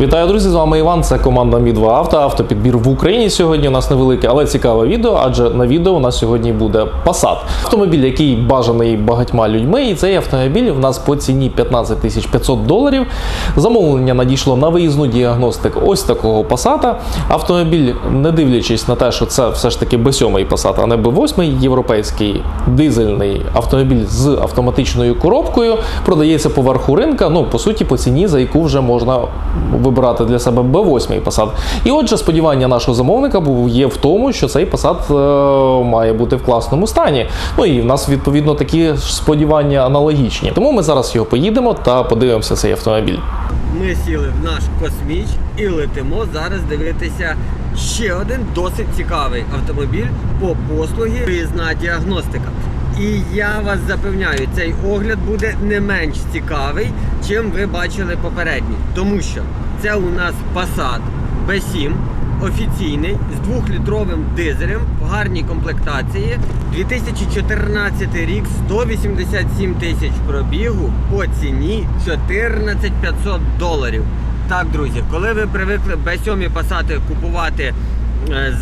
Вітаю, друзі! З вами Іван. Це команда Мі2 Авто. Автопідбір в Україні сьогодні. У нас невелике, але цікаве відео. Адже на відео у нас сьогодні буде Passat. Автомобіль, який бажаний багатьма людьми. І цей автомобіль в нас по ціні 15 тисяч 500 доларів. Замовлення надійшло на виїзну діагностику ось такого Passat. Автомобіль, не дивлячись на те, що це все ж таки B7 Passat, а не B8, європейський дизельний автомобіль з автоматичною коробкою, продається по верху ринка. Ну по суті, по ціні, за яку вже можна вибирати для себе B8 Passat. І отже, сподівання нашого замовника є в тому, що цей Passat е, має бути в класному стані. Ну і в нас відповідно такі сподівання аналогічні. Тому ми зараз його поїдемо та подивимося цей автомобіль. Ми сіли в наш косміч і летимо зараз дивитися ще один досить цікавий автомобіль по послугі виїзна діагностика. І я вас запевняю, цей огляд буде не менш цікавий, чим ви бачили попередній. Тому що це у нас Passat B7 офіційний з двохлітровим дизелем в гарній комплектації. 2014 рік, 187 тисяч пробігу по ціні 14 500 доларів. Так, друзі, коли ви привикли B7 пасати купувати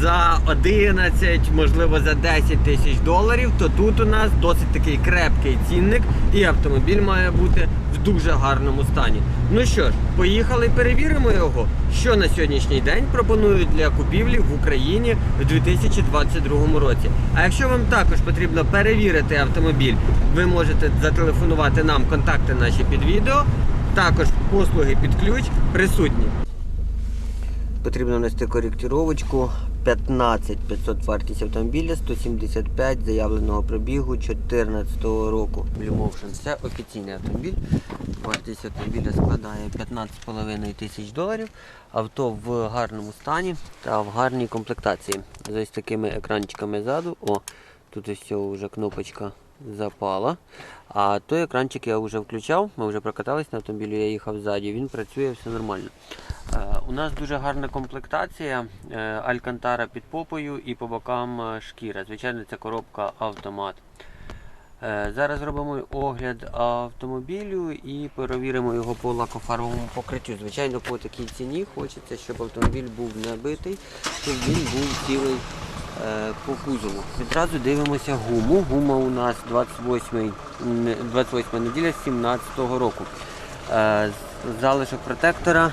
за 11, можливо за 10 тисяч доларів, то тут у нас досить такий крепкий цінник, і автомобіль має бути в дуже гарному стані. Ну що ж, поїхали, перевіримо його, що на сьогоднішній день пропонують для купівлі в Україні в 2022 році. А якщо вам також потрібно перевірити автомобіль, ви можете зателефонувати нам контакти наші під відео. Також послуги під ключ присутні. Потрібно внести коректировочку 15 500 вартість автомобіля, 175 заявленого пробігу 2014 року. Blue це офіційний автомобіль. Вартість автомобіля складає 15,5 тисяч доларів. Авто в гарному стані та в гарній комплектації. З ось такими екранчиками ззаду. О, тут ось вже кнопочка запала. А той екранчик я вже включав, ми вже прокатались на автомобілі, я їхав ззаді, він працює все нормально. Е, У нас дуже гарна комплектація, е, алькантара під попою і по бокам е, шкіра. Звичайно, це коробка автомат. Зараз зробимо огляд автомобілю і перевіримо його по лакофарбовому покриттю. Звичайно, по такій ціні хочеться, щоб автомобіль був не битий, щоб він був цілий по кузову. Відразу дивимося гуму. Гума у нас 28, 28 неділя 17 року. Залишок протектора.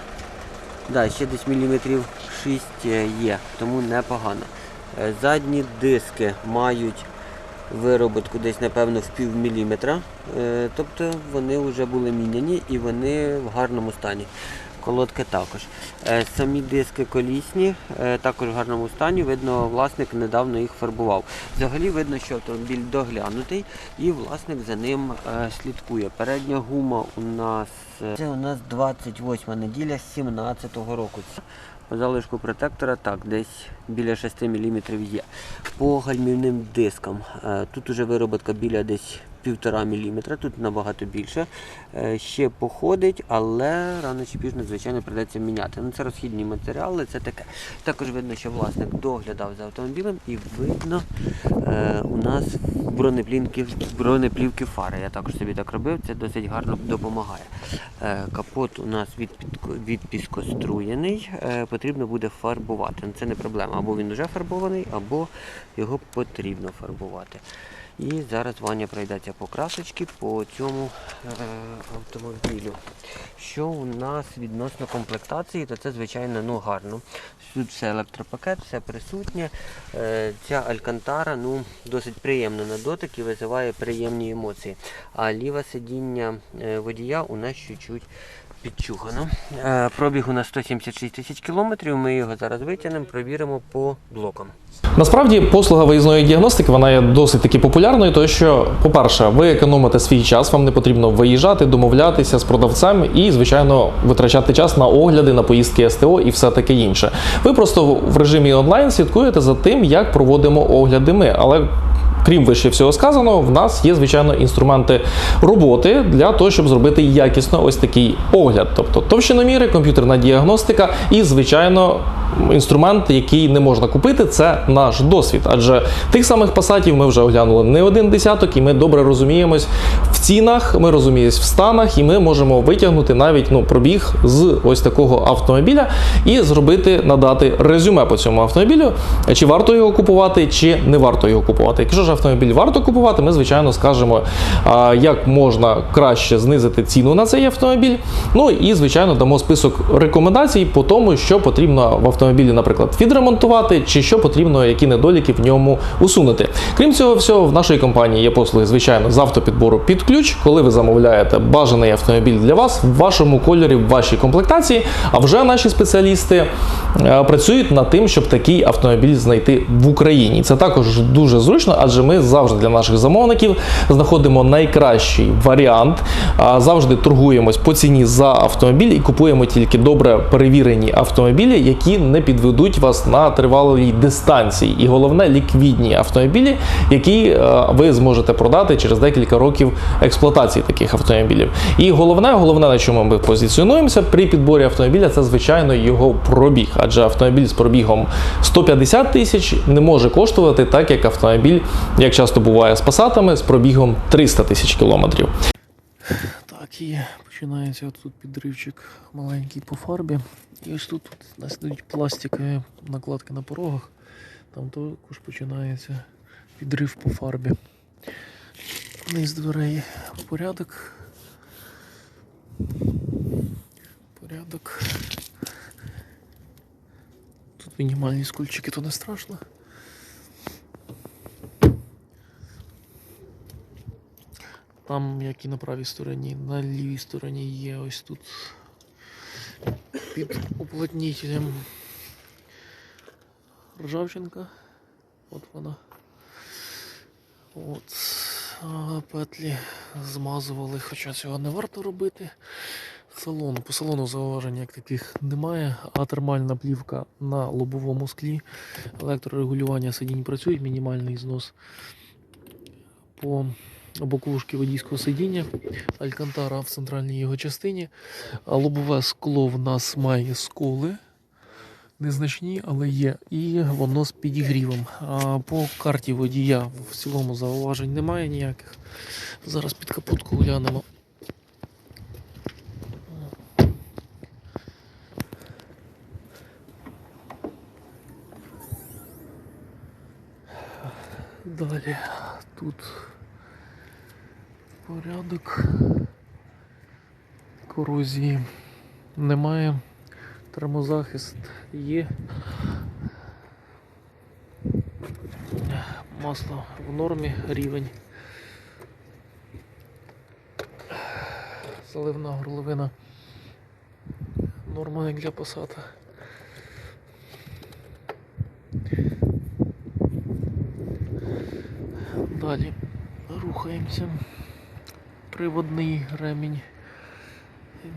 Да, ще десь міліметрів 6 є, тому непогано. Е, Задні диски мають вироботку десь, напевно, в пів міліметра. Е, Тобто вони вже були міняні і вони в гарному стані. Колодки також. Е, Самі диски колісні, е, також в гарному стані. Видно, власник недавно їх фарбував. Взагалі видно, що автомобіль доглянутий і власник за ним е, слідкує. Передня гума у нас це у нас 28 неділя 17-го року. По залишку протектора так, десь біля 6 мм є. По гальмівним дискам. Тут уже вироботка біля десь 1,5 мм, тут набагато більше. Е, Ще походить, але рано чи пізно, звичайно, придеться міняти. Ну, Це розхідні матеріали, це таке. Також видно, що власник доглядав за автомобілем і видно е, у нас бронеплівки, бронеплівки фари. Я також собі так робив, це досить гарно допомагає. Е, Капот у нас від, від піскоструєний, е, потрібно буде фарбувати. Ну, Це не проблема. Або він вже фарбований, або його потрібно фарбувати. І зараз Ваня пройдеться по красочці по цьому е, автомобілю. Що у нас відносно комплектації, то це звичайно ну, гарно. Тут все електропакет, все присутнє. Е, ця алькантара ну, досить приємна на дотик і визиває приємні емоції. А ліве сидіння е, водія у нас чуть-чуть підчухано. Пробіг у нас 176 тисяч кілометрів. Ми його зараз витягнемо, провіримо по блокам. Насправді послуга виїзної діагностики вона є досить таки популярною, тому що, по-перше, ви економите свій час, вам не потрібно виїжджати, домовлятися з продавцем і, звичайно, витрачати час на огляди, на поїздки СТО і все таке інше. Ви просто в режимі онлайн слідкуєте за тим, як проводимо огляди ми. Але Крім вище всього сказаного, в нас є, звичайно, інструменти роботи для того, щоб зробити якісно ось такий огляд. Тобто товщиноміри, комп'ютерна діагностика і, звичайно, інструмент, який не можна купити, це наш досвід. Адже тих самих пасатів ми вже оглянули не один десяток, і ми добре розуміємось в цінах, ми розуміємось в станах, і ми можемо витягнути навіть ну, пробіг з ось такого автомобіля і зробити, надати резюме по цьому автомобілю, чи варто його купувати, чи не варто його купувати. Якщо ж автомобіль варто купувати, ми звичайно скажемо, як можна краще знизити ціну на цей автомобіль. Ну і звичайно дамо список рекомендацій по тому, що потрібно в автомобілі, наприклад, відремонтувати, чи що потрібно, які недоліки в ньому усунути. Крім цього всього, в нашій компанії є послуги, звичайно, з автопідбору під ключ, коли ви замовляєте бажаний автомобіль для вас в вашому кольорі, в вашій комплектації. А вже наші спеціалісти е, працюють над тим, щоб такий автомобіль знайти в Україні. Це також дуже зручно, адже ми завжди для наших замовників знаходимо найкращий варіант, завжди торгуємось по ціні за автомобіль і купуємо тільки добре перевірені автомобілі, які не підведуть вас на тривалій дистанції. І головне ліквідні автомобілі, які е, ви зможете продати через декілька років експлуатації таких автомобілів. І головне, головне, на чому ми позиціонуємося при підборі автомобіля, це звичайно його пробіг. Адже автомобіль з пробігом 150 тисяч не може коштувати так, як автомобіль, як часто буває з пасатами, з пробігом 300 тисяч кілометрів. Так, і починається тут підривчик маленький по фарбі. І ось тут у нас йдуть пластикові накладки на порогах. Там також починається підрив по фарбі. Низ дверей порядок. Порядок. Тут мінімальні скульчики, то не страшно. Там, як і на правій стороні, на лівій стороні є ось тут під уплотнителем ржавчинка. От вона. От. А петлі змазували, хоча цього не варто робити. Салон. По салону зауважень як таких немає, а термальна плівка на лобовому склі. Електрорегулювання сидінь працює, мінімальний знос. По боковушки водійського сидіння, алькантара в центральній його частині. Лобове скло в нас має сколи. Незначні, але є. І воно з підігрівом. А по карті водія в цілому зауважень немає ніяких. Зараз під капотку глянемо. Далі тут порядок корозії немає. Термозахист є. Масло в нормі, рівень. Заливна горловина. Норма як для посада. Далі рухаємося. Приводний ремінь.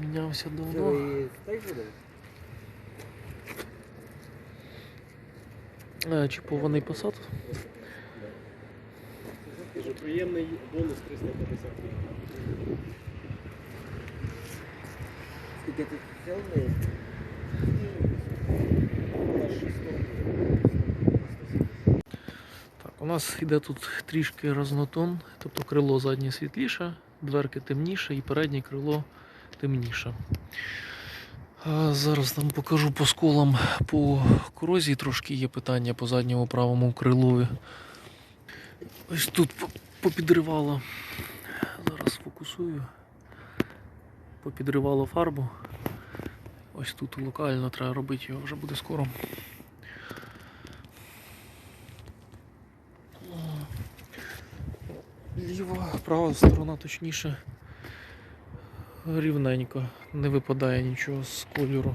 Мінявся давно. Чіпований посад. Приємний бонус 350 Скільки? Так, у нас йде тут трішки разнотон, тобто крило заднє світліше, дверки темніше і переднє крило темніше. Зараз там покажу по сколам по корозії трошки є питання по задньому правому крилові. Ось тут попідривало. Зараз фокусую. Попідривало фарбу. Ось тут локально треба робити його вже буде скоро. Ліва, права сторона точніше. Рівненько, не випадає нічого з кольору.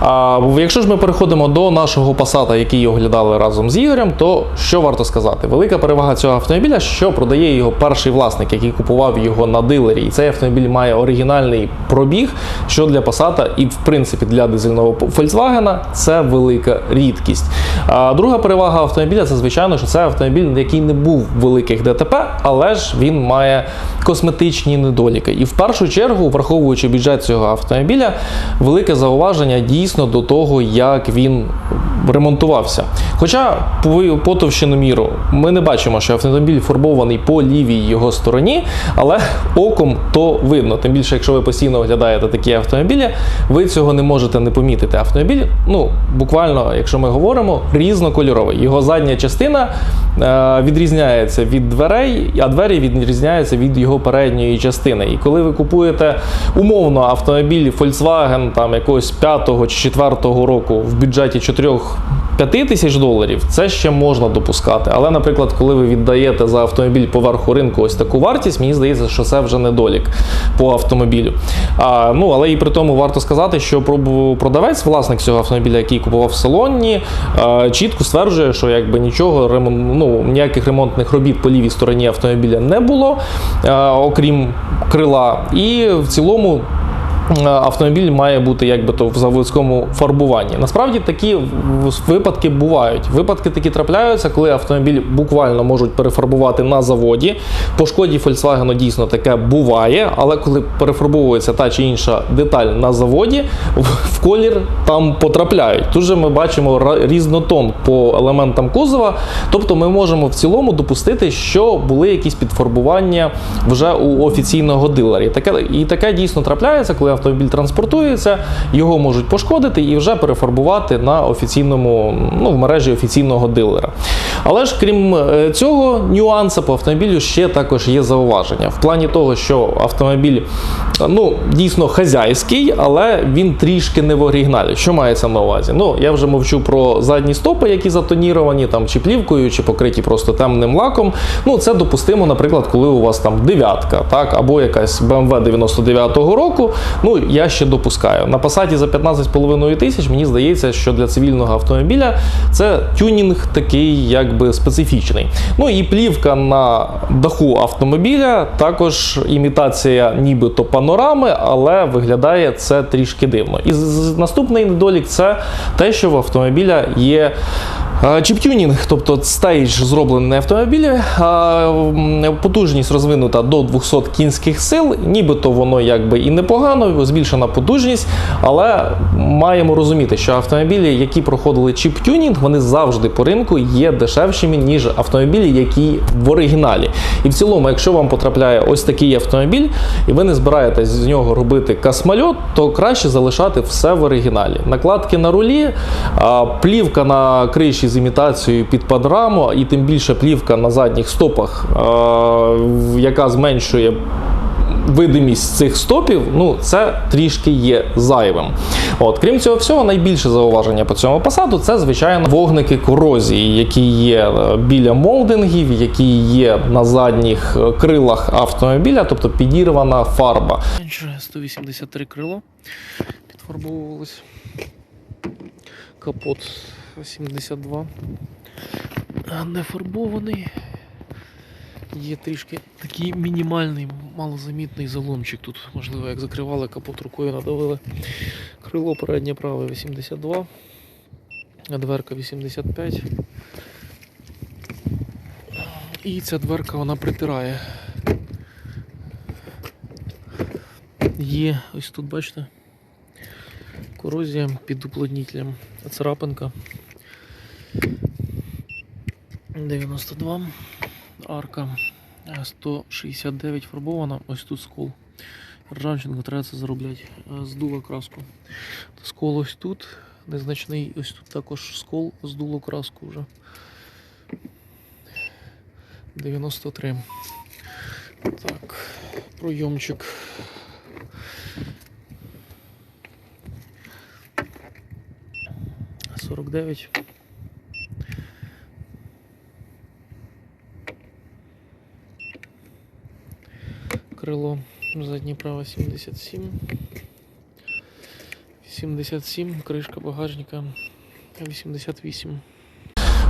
А якщо ж ми переходимо до нашого пасата, який оглядали разом з Ігорем, то що варто сказати? Велика перевага цього автомобіля, що продає його перший власник, який купував його на дилері. І цей автомобіль має оригінальний пробіг, що для пасата і в принципі для дизельного Volkswagen це велика рідкість. А друга перевага автомобіля це звичайно, що це автомобіль, який не був великих ДТП, але ж він має косметичні недоліки. І в першу чергу, враховуючи бюджет цього автомобіля, велике зауваження дійсно відносно до того, як він ремонтувався. Хоча по товщиноміру ми не бачимо, що автомобіль фарбований по лівій його стороні, але оком то видно. Тим більше, якщо ви постійно оглядаєте такі автомобілі, ви цього не можете не помітити. Автомобіль, ну буквально, якщо ми говоримо, різнокольоровий. Його задня частина е відрізняється від дверей, а двері відрізняються від його передньої частини. І коли ви купуєте умовно автомобіль Volkswagen там якогось 5-го 2004 року в бюджеті 4-5 тисяч доларів, це ще можна допускати. Але, наприклад, коли ви віддаєте за автомобіль поверху ринку ось таку вартість, мені здається, що це вже недолік по автомобілю. А, Ну але і при тому варто сказати, що продавець, власник цього автомобіля, який купував в салоні, а, чітко стверджує, що якби нічого ну, ніяких ремонтних робіт по лівій стороні автомобіля не було, а, окрім крила. І в цілому автомобіль має бути якби то в заводському фарбуванні. Насправді такі випадки бувають. Випадки такі трапляються, коли автомобіль буквально можуть перефарбувати на заводі. По шкоді Volkswagen дійсно таке буває, але коли перефарбовується та чи інша деталь на заводі, в- в колір там потрапляють. Тут же ми бачимо різнотон по елементам кузова. Тобто ми можемо в цілому допустити, що були якісь підфарбування вже у офіційного дилері. Таке і таке дійсно трапляється, коли автомобіль транспортується, його можуть пошкодити і вже перефарбувати на офіційному, ну в мережі офіційного дилера. Але ж крім е, цього нюанса по автомобілю ще також є зауваження в плані того, що автомобіль ну дійсно хазяйський, але він трішки не в оригіналі. Що мається на увазі? Ну я вже мовчу про задні стопи, які затоніровані там чи плівкою, чи покриті просто темним лаком. Ну це допустимо, наприклад, коли у вас там дев'ятка, так або якась BMW 99-го року. Ну я ще допускаю. На Passat за 15,5 тисяч мені здається, що для цивільного автомобіля це тюнінг такий, якби специфічний. Ну і плівка на даху автомобіля, також імітація нібито панорами, але виглядає це трішки дивно. І наступний недолік це те, що в автомобіля є. Е, Чіптюнінг, тобто стейдж зроблений на автомобілі, потужність розвинута до 200 кінських сил, нібито воно якби і непогано, збільшена потужність, але маємо розуміти, що автомобілі, які проходили чіп-тюнінг, вони завжди по ринку є дешевшими, ніж автомобілі, які в оригіналі. І в цілому, якщо вам потрапляє ось такий автомобіль, і ви не збираєтесь з нього робити космольот, то краще залишати все в оригіналі. Накладки на рулі, плівка на криші з імітацією під панораму, і тим більше плівка на задніх стопах, а, яка зменшує видимість цих стопів, ну це трішки є зайвим. От, крім цього всього, найбільше зауваження по цьому посаду це звичайно вогники корозії, які є е, біля молдингів, які є на задніх е, крилах автомобіля, тобто підірвана фарба. 183 крило підфарбовувалось. Капот 72. А, Не фарбований. Є трішки такий мінімальний, малозамітний заломчик. Тут, можливо, як закривали капот рукою, надавили. Крило переднє праве 82, а дверка 85. І ця дверка вона притирає. Є ось тут, бачите, корозія під уплотнителем. Царапинка. 92. Арка. Е, 169 фарбована. Ось тут скол. Ржавчинку треба це заробляти. Е, Здула краску. Скол ось тут. Незначний. Ось тут також скол, здуло краску вже. 93. Так, пройомчик. Сорок дев'ять. Крило заднє право 77. 77, кришка багажника 88.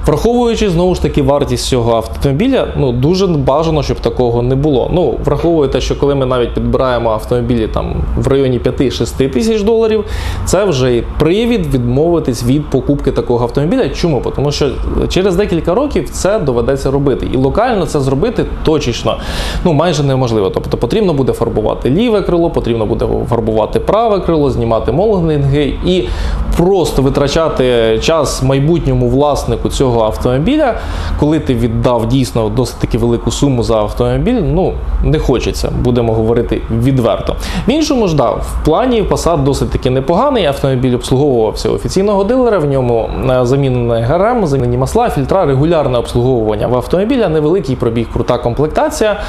Враховуючи знову ж таки вартість цього автомобіля, ну дуже бажано, щоб такого не було. Ну, враховуєте, що коли ми навіть підбираємо автомобілі там в районі 5-6 тисяч доларів, це вже і привід відмовитись від покупки такого автомобіля. Чому? Тому що через декілька років це доведеться робити. І локально це зробити точечно ну майже неможливо. Тобто потрібно буде фарбувати ліве крило, потрібно буде фарбувати праве крило, знімати молдинги і просто витрачати час майбутньому власнику цього автомобіля, коли ти віддав дійсно досить таки велику суму за автомобіль. Ну не хочеться, будемо говорити відверто. В іншому ж да, в плані Passat досить таки непоганий. Автомобіль обслуговувався офіційного дилера. В ньому е, замінений ГРМ, замінені масла, фільтра, регулярне обслуговування в автомобіля, невеликий пробіг, крута комплектація.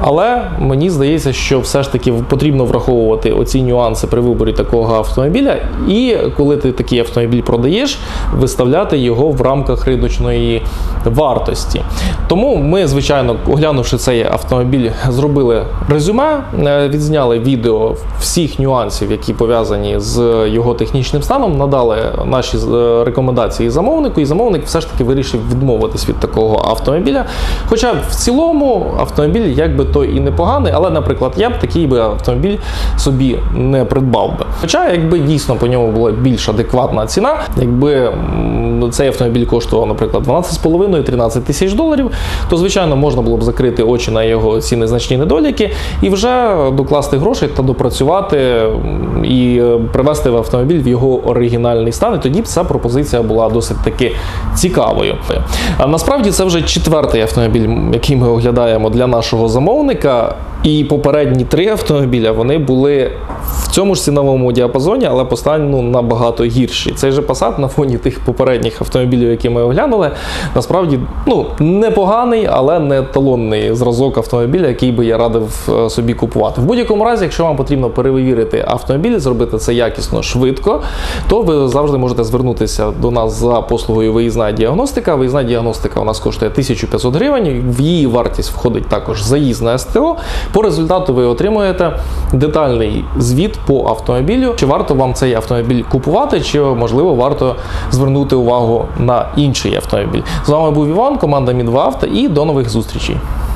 Але мені здається, що все ж таки потрібно враховувати оці нюанси при виборі такого автомобіля. І коли ти такий автомобіль продаєш, виставляти його в рамках риночної вартості. Тому ми, звичайно, оглянувши цей автомобіль, зробили резюме, е, відзняли відео всіх нюансів, які пов'язані з його технічним станом, надали наші е, рекомендації замовнику, і замовник все ж таки вирішив відмовитись від такого автомобіля. Хоча в цілому автомобіль якби то і непоганий, але, наприклад, я б такий би автомобіль собі не придбав би. Хоча, якби дійсно по ньому була більш адекватна ціна, якби цей автомобіль коштував, наприклад, 12,5-13 тисяч доларів, то звичайно можна було б закрити очі на його ці незначні недоліки і вже докласти грошей та допрацювати і е, привести в автомобіль в його оригінальний стан. І тоді б ця пропозиція була досить таки цікавою. А насправді це вже четвертий автомобіль, який ми оглядаємо для нашого замовника. І попередні три автомобіля вони були в цьому ж ціновому діапазоні, але по стану набагато гірші. Цей же Passat на фоні тих попередніх автомобілів, які ми оглянули, насправді ну непоганий, але не талонний зразок автомобіля, який би я радив е, собі купувати. В будь-якому разі, якщо вам потрібно перевірити автомобіль, зробити це якісно, швидко, то ви завжди можете звернутися до нас за послугою виїзна діагностика. Виїзна діагностика у нас коштує 1500 гривень. В її вартість входить також заїзд на СТО. По результату ви отримуєте детальний звіт по автомобілю. Чи варто вам цей автомобіль купувати, чи можливо варто звернути увагу на інший автомобіль. З вами був Іван, команда Мідва і до нових зустрічей.